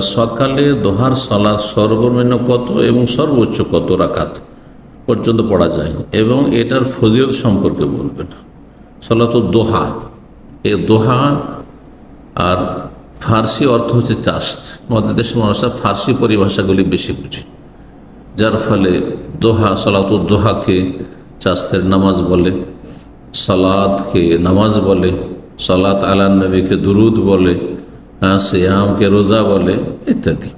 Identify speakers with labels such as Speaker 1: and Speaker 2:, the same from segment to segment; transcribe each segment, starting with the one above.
Speaker 1: সকালে দোহার সালাদ সর্বনিম্ন কত এবং সর্বোচ্চ কত রাকাত পর্যন্ত পড়া যায়? এবং এটার ফজিলত সম্পর্কে বলবেন। সলাত দোহা। এ দোহা আর ফার্সি অর্থ হচ্ছে চাস্ত আমাদের দেশের মানুষরা ফার্সি পরিভাষাগুলি বেশি বুঝে। যার ফলে দোহা সলাত দোহাকে চাস্তের নামাজ বলে, সালাদকে নামাজ বলে, সালাত আলান নবীকে দুরুদ বলে সিয়ামকে রোজা বলে ইত্যাদি।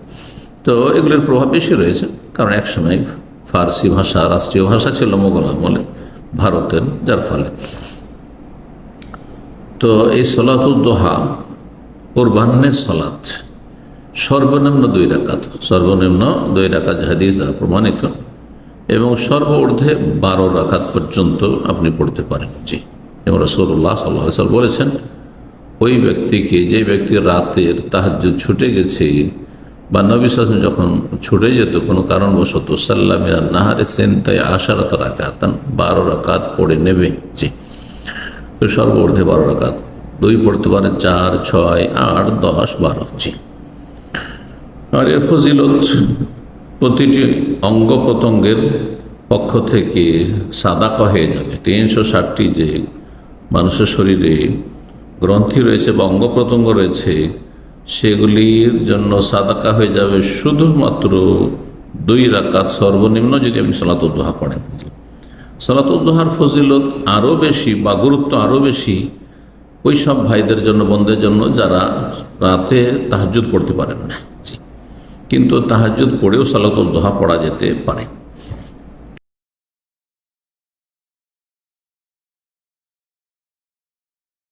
Speaker 1: তো এগুলির প্রভাব বেশি রয়েছে, কারণ একসময় ফার্সি ভাষা, রাষ্ট্রীয় ভাষা ছিল মোগল আমলে, ভারতের, যার ফলে। তো এই সলাতুদ্দোহা কোরবানের সলাত সর্বনিম্ন দুই রাকাত, সর্বনিম্ন দুই রাকাত হাদিস দ্বারা প্রমাণিত, এবং সর্বঊর্ধ্বে বারো রাকাত পর্যন্ত আপনি পড়তে পারেন। জি, এবং রসুল্লাহ সাল্লাহ সাল বলেছেন ওই ব্যক্তিকে যে ব্যক্তি রাতের তাহাজ ছুটে গেছে বা নবী সাসম যখন ছুটে যেত, কোনো কারণবশত, সাল্লা মিরা নাহারে সেন তাই আশারত রাকাতান, বারো রাকাত পড়ে নেবে যে। তো সর্বর্ধে বারো রাকাত, দুই পড়তে পারে চার, ছয়, আট, দশ, বারো, জি। আর এর ফজিলত প্রতিটি অঙ্গ প্রত্যঙ্গের পক্ষ থেকে সাদাকা হয়ে যাবে। তিনশো ষাটটি যে মানুষের শরীরে গ্রন্থি রয়েছে বা প্রত্যঙ্গ রয়েছে, সেগুলির জন্য সাদাকা হয়ে যাবে শুধুমাত্র দুই রাকাত সর্বনিম্ন যদি আমি আপনি সলাতুদ্দোহা পড়েন। সলাতুদ্দোহার ফজিলত আরও বেশি বা গুরুত্ব আরও বেশি ওই সব ভাইদের জন্য বন্ধের জন্য যারা রাতে তাহাজুদ পড়তে পারেন না। কিন্তু তাহাজুদ পড়েও সালাতুদ্দোহা পড়া যেতে পারে।